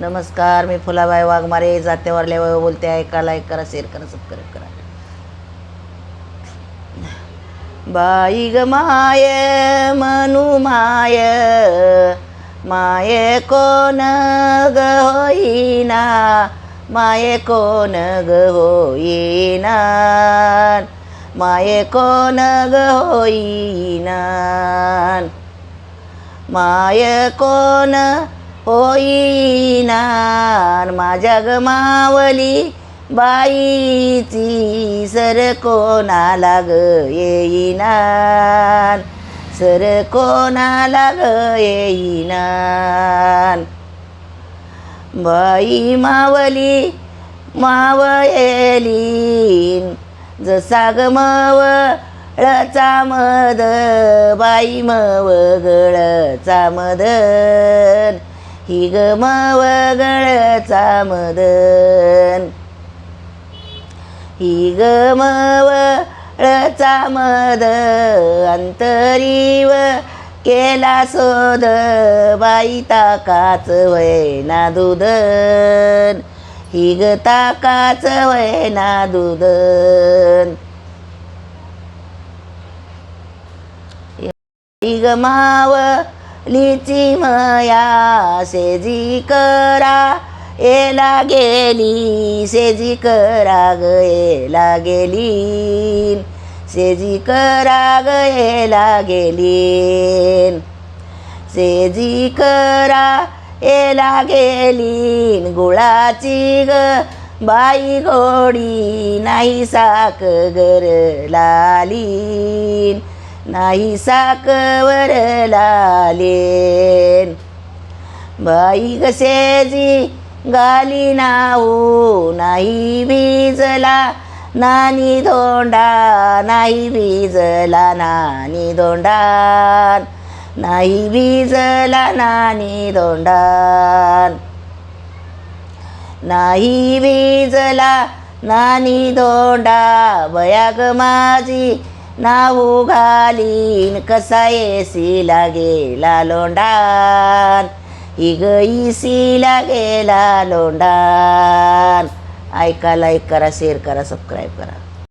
नमस्कार मी फुलाबाई वाघमारे जात्यावरल्या वय बोलते ऐका लाईक करा शेअर करा सबस्क्राईब करा. बाई ग माय मनू माय माये कोण ग होईना माये कोण ग होईना माये कोण ग होईना माय कोण होईनार माझ्या गमावली बाईची सर कोणाला ग येईना सर कोणाला ग येईना बाई मावली मावयली जसा गमव ळचा मद बाई मवगळचा मदन. ही ग मवगळचा मदन. ही ग मवळचा मद अंतरीव केला सोद बाई ताकाच वैना दुधन ही ग ताकाच वैना दुधन ही माव लिची मया सेजी करा एला गेली सेजी करा ग गेली सेजी करा ग गेली सेजी करा एला गेली गुळाची ग बाई गोडी नाही साक गर लालीन नाही साकवर लाले बाई गसेजी गाली नाऊ नाही भिजला नानी धोंडा नाही भिजला नानी धोंडान नाही भिजला नानी धोंडान नाही भिजला नानी धोंडा. बयाग माझी नाऊ घालीन कसा येसीला गेला लोंडान ही गईसीला गेला लोंडान ऐका लाईक करा शेअर करा सबस्क्राईब करा